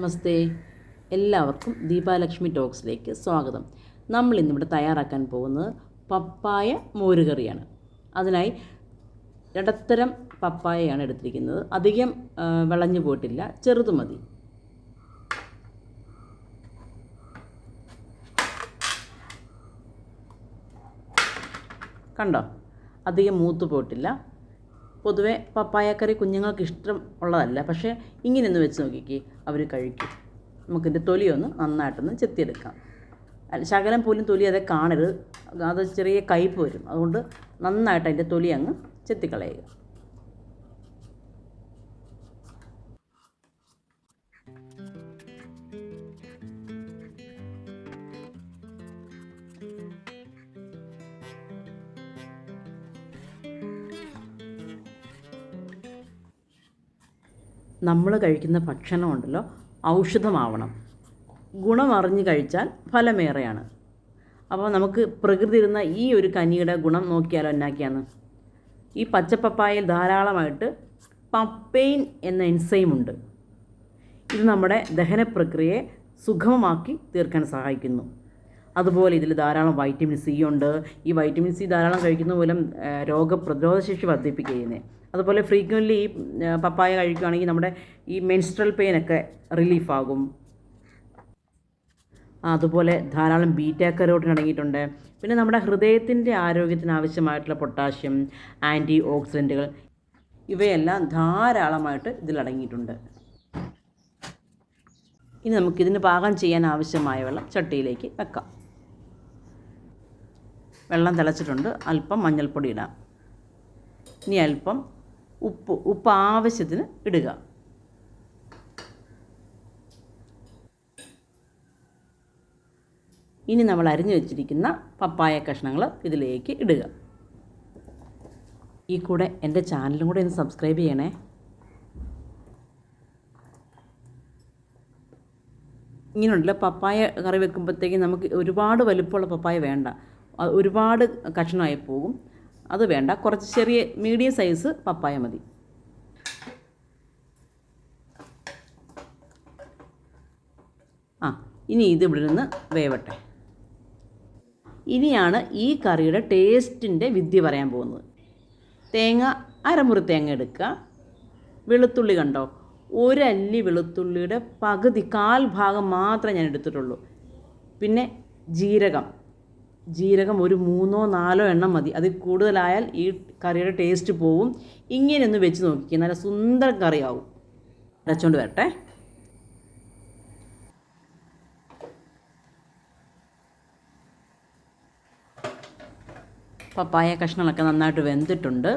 നമസ്തേ. എല്ലാവർക്കും ദീപാലക്ഷ്മി ടോക്സിലേക്ക് സ്വാഗതം. നമ്മൾ ഇന്നിവിടെ തയ്യാറാക്കാൻ പോകുന്നത് പപ്പായ മോരുകറിയാണ്. അതിനായി ഇടത്തരം പപ്പായയാണ് എടുത്തിരിക്കുന്നത്. അധികം വിളഞ്ഞു പോയിട്ടില്ല. ചെറുത് മതി. കണ്ടോ? അധികം മൂത്ത് പോയിട്ടില്ല. പൊതുവെ പപ്പായക്കറി കുഞ്ഞുങ്ങൾക്ക് ഇഷ്ടം ഉള്ളതല്ല. പക്ഷേ ഇങ്ങനെയൊന്ന് വെച്ച് നോക്കിക്കേ. അവർ കഴിക്കും. നമുക്കിന്റെ തൊലിയൊന്ന് നന്നായിട്ടൊന്ന് ചെത്തിയെടുക്കാം. ശകലം പോലും തൊലി അതെ കാണരുത്. അത് ചെറിയ കയ്പ് വരും. അതുകൊണ്ട് നന്നായിട്ട് അതിന്റെ തൊലി അങ്ങ് ചെത്തിക്കളയുക. നമ്മൾ കഴിക്കുന്ന ഭക്ഷണമുണ്ടല്ലോ ഔഷധമാവണം. ഗുണമറിഞ്ഞ് കഴിച്ചാൽ ഫലമേറെയാണ്. അപ്പോൾ നമുക്ക് പ്രകൃതി ഇരുന്ന ഈ ഒരു കനിയുടെ ഗുണം നോക്കിയാലോ എന്നാക്കിയാന്ന്? ഈ പച്ചപ്പപ്പായയിൽ ധാരാളമായിട്ട് പപ്പെയിൻ എന്ന എൻസൈം ഉണ്ട്. ഇത് നമ്മുടെ ദഹന പ്രക്രിയയെ സുഗമമാക്കി തീർക്കാൻ സഹായിക്കുന്നു. അതുപോലെ ഇതിൽ ധാരാളം വൈറ്റമിൻ സി ഉണ്ട്. ഈ വൈറ്റമിൻ സി ധാരാളം കഴിക്കുന്ന മൂലം രോഗപ്രതിരോധ ശേഷി വർദ്ധിപ്പിക്കുന്നത് അതുപോലെ ഫ്രീക്വന്റ്ലി ഈ പപ്പായ കഴിക്കുകയാണെങ്കിൽ നമ്മുടെ ഈ മെൻസ്ട്രൽ പെയിനൊക്കെ റിലീഫാകും അതുപോലെ ധാരാളം ബീറ്റാ കരോട്ടിൻ അടങ്ങിയിട്ടുണ്ട്. പിന്നെ നമ്മുടെ ഹൃദയത്തിന്റെ ആരോഗ്യത്തിന് ആവശ്യമായിട്ടുള്ള പൊട്ടാഷ്യം ആന്റി ഓക്സിഡന്റുകൾ ഇവയെല്ലാം ധാരാളമായിട്ട് ഇതിൽ അടങ്ങിയിട്ടുണ്ട്. ഇനി നമുക്കിതിന് പാകം ചെയ്യാൻ ആവശ്യമായ വെള്ളം ചട്ടിയിലേക്ക് വെക്കാം. വെള്ളം തിളച്ചിട്ടുണ്ട്. അല്പം മഞ്ഞൾപ്പൊടി ഇടാം. ഇനി അല്പം ഉപ്പ് ഉപ്പ് ആവശ്യത്തിന് ഇടുക. ഇനി നമ്മൾ അരിഞ്ഞു വെച്ചിരിക്കുന്ന പപ്പായ കഷ്ണങ്ങൾ ഇതിലേക്ക് ഇടുക. ഈ കൂടെ എന്റെ ചാനലും കൂടെ ഒന്ന് സബ്സ്ക്രൈബ് ചെയ്യണേ. ഇങ്ങനെയുണ്ടല്ലോ പപ്പായ കറി വെക്കുമ്പോഴത്തേക്കും നമുക്ക് ഒരുപാട് വലുപ്പമുള്ള പപ്പായ വേണ്ട. ഒരുപാട് കഷ്ണമായി പോകും. അത് വേണ്ട. കുറച്ച് ചെറിയ മീഡിയം സൈസ് പപ്പായ മതി. ആ ഇനി ഇത് ഇവിടെ നിന്ന് വേവട്ടെ. ഇനിയാണ് ഈ കറിയുടെ ടേസ്റ്റിന്റെ വിദ്യ പറയാൻ പോകുന്നത്. തേങ്ങ അരമുറി തേങ്ങ എടുക്കുക. വെളുത്തുള്ളി കണ്ടോ? ഒരല്ലി വെളുത്തുള്ളിയുടെ പകുതി കാൽ ഭാഗം മാത്രമേ ഞാൻ എടുത്തിട്ടുള്ളൂ. പിന്നെ ജീരകം. ജീരകം ഒരു മൂന്നോ നാലോ എണ്ണം മതി. അതിൽ കൂടുതലായാൽ ഈ കറിയുടെ ടേസ്റ്റ് പോവും. ഇങ്ങനെയൊന്ന് വെച്ച് നോക്കിക്കുക നല്ല സുന്ദര കറിയാവും. അരച്ചുകൊണ്ട് വരട്ടെ. പപ്പായ കഷ്ണങ്ങളൊക്കെ നന്നായിട്ട് വെന്തിട്ടുണ്ട്.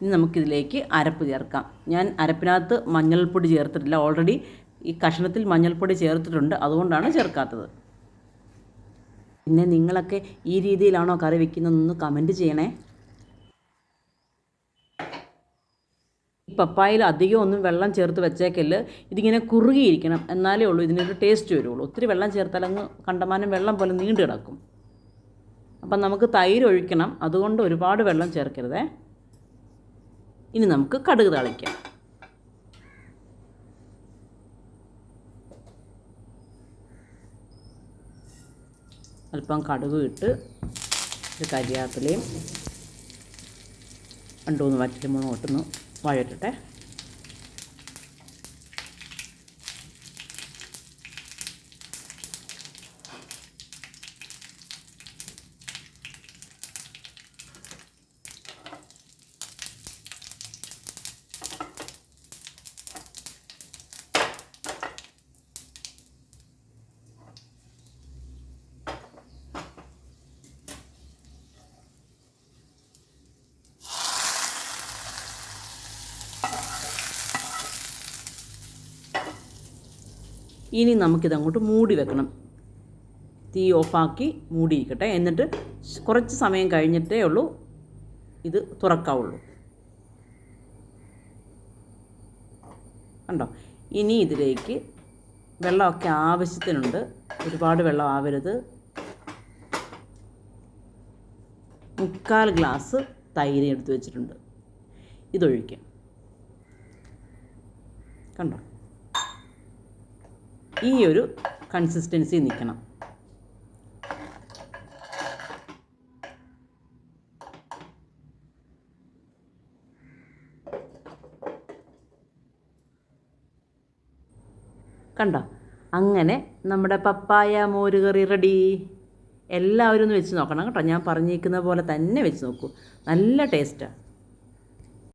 ഇനി നമുക്കിതിലേക്ക് അരപ്പ് ചേർക്കാം. ഞാൻ അരപ്പിനകത്ത് മഞ്ഞൾപ്പൊടി ചേർത്തിട്ടില്ല. ഓൾറെഡി ഈ കഷ്ണത്തിൽ മഞ്ഞൾപ്പൊടി ചേർത്തിട്ടുണ്ട്. അതുകൊണ്ടാണ് ചേർക്കാത്തത്. പിന്നെ നിങ്ങളൊക്കെ ഈ രീതിയിലാണോ കറി വെക്കുന്നതെന്ന് കമന്റ് ചെയ്യണേ. ഈ പപ്പായയിൽ അധികം ഒന്നും വെള്ളം ചേർത്ത് വെച്ചേക്കല്ല്. ഇതിങ്ങനെ കുറുകിയിരിക്കണം. എന്നാലേ ഉള്ളൂ ഇതിനൊരു ടേസ്റ്റ് വരുള്ളൂ. ഒത്തിരി വെള്ളം ചേർത്താൽ അങ്ങ് കണ്ടമാനം വെള്ളം പോലെ നീണ്ടു കിടക്കും. അപ്പം നമുക്ക് തൈര് ഒഴിക്കണം. അതുകൊണ്ട് ഒരുപാട് വെള്ളം ചേർക്കരുതേ. ഇനി നമുക്ക് കടുക് തളിക്കാം. അല്പം കടുക് ഇട്ട് ഒരു കരിയാപ്പിലയും രണ്ട് മൂന്ന് വറ്റൽമുളക് ഇട്ടൊന്ന് വഴറ്റട്ടെ. ഇനി നമുക്കിത് അങ്ങോട്ട് മൂടി വെക്കണം. തീ ഓഫാക്കി മൂടിയിരിക്കട്ടെ. എന്നിട്ട് കുറച്ച് സമയം കഴിഞ്ഞിട്ടേ ഉള്ളൂ ഇത് തുറക്കാവുള്ളൂ. കണ്ടോ? ഇനി ഇതിലേക്ക് വെള്ളമൊക്കെ ആവശ്യത്തിനുണ്ട്. ഒരുപാട് വെള്ളം ആവരുത്. മുക്കാൽ ഗ്ലാസ് തൈര് എടുത്തു വെച്ചിട്ടുണ്ട്. ഇതൊഴിക്കാം. കണ്ടോ? ഈ ഒരു കൺസിസ്റ്റൻസി നിൽക്കണം കണ്ടോ? അങ്ങനെ നമ്മുടെ പപ്പായ മോരുകറി റെഡി എല്ലാവരും ഒന്ന് വെച്ച് നോക്കണം കേട്ടോ. ഞാൻ പറഞ്ഞിരിക്കുന്ന പോലെ തന്നെ വെച്ച് നോക്കൂ. നല്ല ടേസ്റ്റാണ്